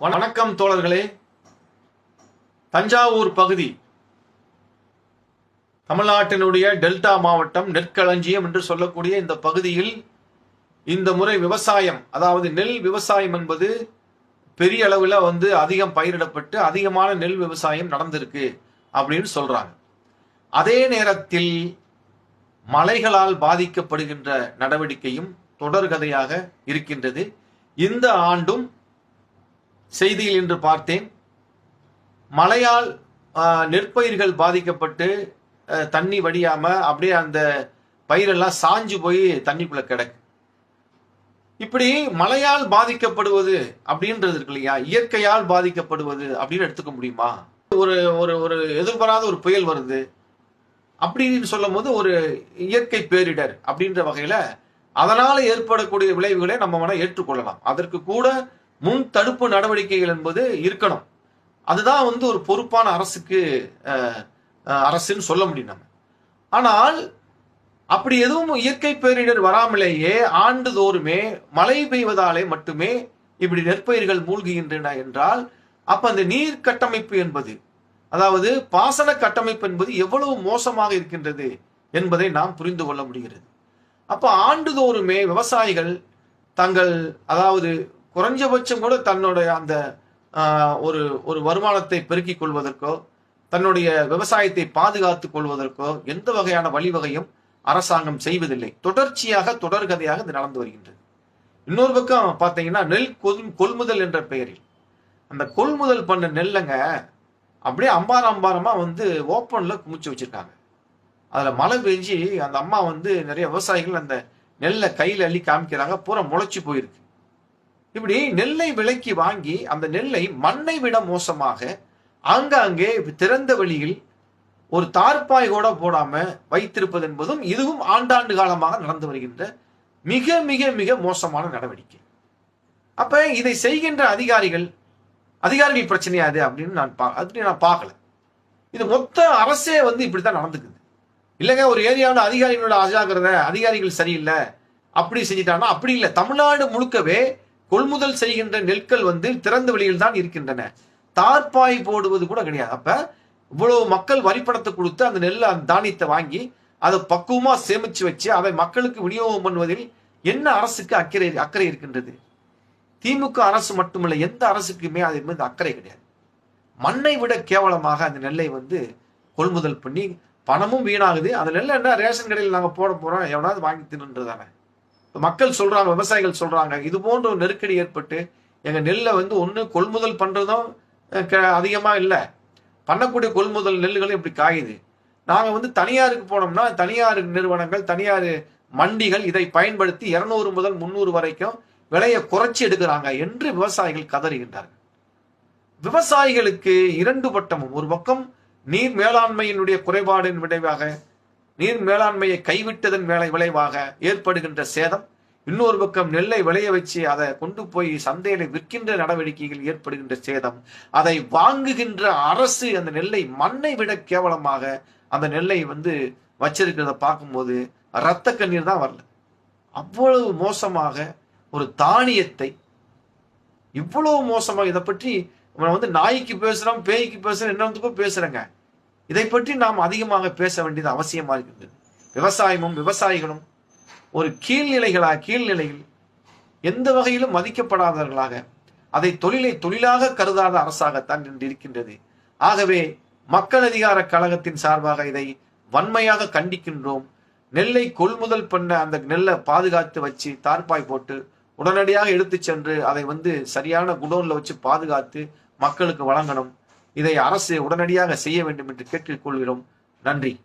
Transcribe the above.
வணக்கம் தோழர்களே. தஞ்சாவூர் பகுதி. தமிழ்நாட்டினுடைய டெல்டா மாவட்டம் நெற்களஞ்சியம் என்று சொல்லக்கூடிய இந்த பகுதியில் இந்த முறை விவசாயம் அதாவது நெல் விவசாயம் என்பது பெரிய அளவில் வந்து அதிகம் பயிரிடப்பட்டு அதிகமான நெல் விவசாயம் நடந்திருக்கு அப்படின்னு சொல்றாங்க. அதே நேரத்தில் மலைகளால் பாதிக்கப்படுகின்ற நடவடிக்கையும் தொடர்கதையாக இருக்கின்றது. இந்த ஆண்டும் செய்தியில் இன்று பார்த்தேன். மழையால் நெற்பயிர்கள் பாதிக்கப்பட்டு தண்ணி வடியாம அப்படியே அந்த பயிரெல்லாம் சாஞ்சு போய் தண்ணிக்குள்ள கிடக்கு. இப்படி மழையால் பாதிக்கப்படுவது அப்படின்றது இருக்கு இல்லையா? இயற்கையால் பாதிக்கப்படுவது அப்படின்னு எடுத்துக்க முடியுமா? ஒரு ஒரு ஒரு எதிர்பாராத ஒரு புயல் வருது. அப்படின்னு சொல்லும் போது ஒரு இயற்கை பேரிடர் அப்படின்ற வகையில அதனால ஏற்படக்கூடிய விளைவுகளை நம்ம வேணா ஏற்றுக்கொள்ளலாம். அதற்கு கூட முன் தடுப்பு நடவடிக்கைகள் என்பது இருக்கணும். அதுதான் வந்து ஒரு பொறுப்பான அரசுக்கு அரசுன்னு சொல்ல முடியும் நம்ம. ஆனால் அப்படி எதுவும் இயற்கை பேரிடர் வராமலேயே ஆண்டுதோறுமே மழை பெய்வதாலே மட்டுமே இப்படி நெற்பயிர்கள் மூழ்குகின்றன என்றால் அப்ப அந்த நீர் கட்டமைப்பு என்பது அதாவது பாசன கட்டமைப்பு என்பது எவ்வளவு மோசமாக இருக்கின்றது என்பதை நாம் புரிந்து கொள்ள முடிகிறது. அப்ப ஆண்டுதோறுமே விவசாயிகள் தங்கள் அதாவது குறைஞ்சபட்சம் கூட தன்னுடைய அந்த ஒரு ஒரு வருமானத்தை பெருக்கிக் கொள்வதற்கோ தன்னுடைய விவசாயத்தை பாதுகாத்துக் கொள்வதற்கோ எந்த வகையான வழிவகையும் அரசாங்கம் செய்வதில்லை. தொடர்ச்சியாக தொடர்கதையாக இது நடந்து வருகின்றது. இன்னொரு பக்கம் பார்த்தீங்கன்னா நெல் கொள்முதல் என்ற பெயரில். அந்த கொள்முதல் பண்ண நெல்லைங்க அப்படியே அம்பாரம் அம்பாரமாக வந்து ஓப்பனில் குமிச்சு வச்சுருக்காங்க. அதில் மழை பெஞ்சு அந்த அம்மா வந்து நிறைய விவசாயிகள் அந்த நெல்லை கையில் அள்ளி காமிக்கிறாங்க. பூரா முளைச்சி போயிருக்கு. இப்படி நெல்லை விலைக்கு வாங்கி அந்த நெல்லை மண்ணை விட மோசமாக ஆங்காங்கே திறந்த வெளியில் ஒரு தார்பாய் கூட போடாம வைத்திருப்பது என்பதும் இதுவும் ஆண்டாண்டு காலமாக நடந்து வருகின்ற மிக மிக மிக மோசமான நடவடிக்கை. அப்ப இதை செய்கின்ற அதிகாரிகள் அதிகாரிகள் பிரச்சனையா அது அப்படின்னு நான் பா அப்படி நான் பார்க்கல. இது மொத்த அரசே வந்து இப்படித்தான் நடந்துக்குது. இல்லைங்க ஒரு ஏரியாவில் அதிகாரிகளோட அஜாகிறத அதிகாரிகள் சரியில்லை அப்படி செஞ்சிட்டாங்கன்னா அப்படி இல்லை. தமிழ்நாடு முழுக்கவே கொள்முதல் செய்கின்ற நெற்கள் வந்து திறந்த வெளியில் தான் இருக்கின்றன. தார்ப்பாய் போடுவது கூட கிடையாது. அப்ப இவ்வளவு மக்கள் வரிப்பணத்தை கொடுத்து அந்த நெல்லை அந்த தானியத்தை வாங்கி அதை பக்குவமா சேமிச்சு வச்சு அதை மக்களுக்கு விநியோகம் பண்ணுவதில் என்ன அரசுக்கு அக்கறை அக்கறை இருக்கின்றது? திமுக அரசு மட்டுமல்ல எந்த அரசுக்குமே அது மீது அக்கறை கிடையாது. மண்ணை விட கேவலமாக அந்த நெல்லை வந்து கொள்முதல் பண்ணி பணமும் வீணாகுது. அந்த நெல்லை என்ன ரேஷன் கடையில் நாங்கள் போட போறோம் எவனாவது வாங்கி தின்னுன்றதானே தானே? மக்கள் சொல்றாங்க விவசாயிகள் சொல்றாங்க இது போன்ற ஒரு நெருக்கடி ஏற்பட்டு எங்க நெல்லை வந்து ஒன்று கொள்முதல் பண்றதும் க- அதிகமா இல்லை. பண்ணக்கூடிய கொள்முதல் நெல்லுகளும் இப்படி காயுது. நாங்க வந்து தனியாருக்கு போனோம்னா தனியார் நிறுவனங்கள் தனியார் மண்டிகள் இதை பயன்படுத்தி இருநூறு முதல் முந்நூறு வரைக்கும் விலையை குறைச்சி எடுக்கிறாங்க என்று விவசாயிகள் கதறுகின்றார்கள். விவசாயிகளுக்கு இரண்டு பட்டமும் ஒரு பக்கம் நீர் மேலாண்மையினுடைய குறைபாடின் விளைவாக நீர் மேலாண்மையை கைவிட்டதன் வேலை விளைவாக ஏற்படுகின்ற சேதம் இன்னொரு பக்கம் நெல்லை விளைய வச்சு அதை கொண்டு போய் சந்தையில விற்கின்ற நடவடிக்கைகள் ஏற்படுகின்ற சேதம். அதை வாங்குகின்ற அரசு அந்த நெல்லை மண்ணை விட கேவலமாக அந்த நெல்லை வந்து வச்சிருக்கிறத பார்க்கும்போது ரத்த கண்ணீர் தான் வரல. அவ்வளவு மோசமாக ஒரு தானியத்தை இவ்வளவு மோசமாக இதை பற்றி நம்ம வந்து நாய்க்கு பேசுறோம் பேய்க்கு பேசுறோம் என்னத்துக்கும் பேசுறேங்க. இதை பற்றி நாம் அதிகமாக பேச வேண்டியது அவசியமாக இருக்கின்றது விவசாயமும் விவசாயிகளும் ஒரு கீழ்நிலைகளா கீழ்நிலையில் எந்த வகையிலும் மதிக்கப்படாதவர்களாக அதை தொழிலை தொழிலாக கருதாத அரசாகத்தான் இன்று இருக்கின்றது. ஆகவே மக்கள் அதிகார கழகத்தின் சார்பாக இதை வன்மையாக கண்டிக்கின்றோம். நெல்லை கொள்முதல் பண்ண அந்த நெல்லை பாதுகாத்து வச்சு தார்ப்பாய் போட்டு உடனடியாக எடுத்து சென்று அதை வந்து சரியான குடோன்ல வச்சு பாதுகாத்து மக்களுக்கு வழங்கணும். இதை அரசு உடனடியாக செய்ய வேண்டும் என்று கேட்டுக்கொள்கிறோம். நன்றி.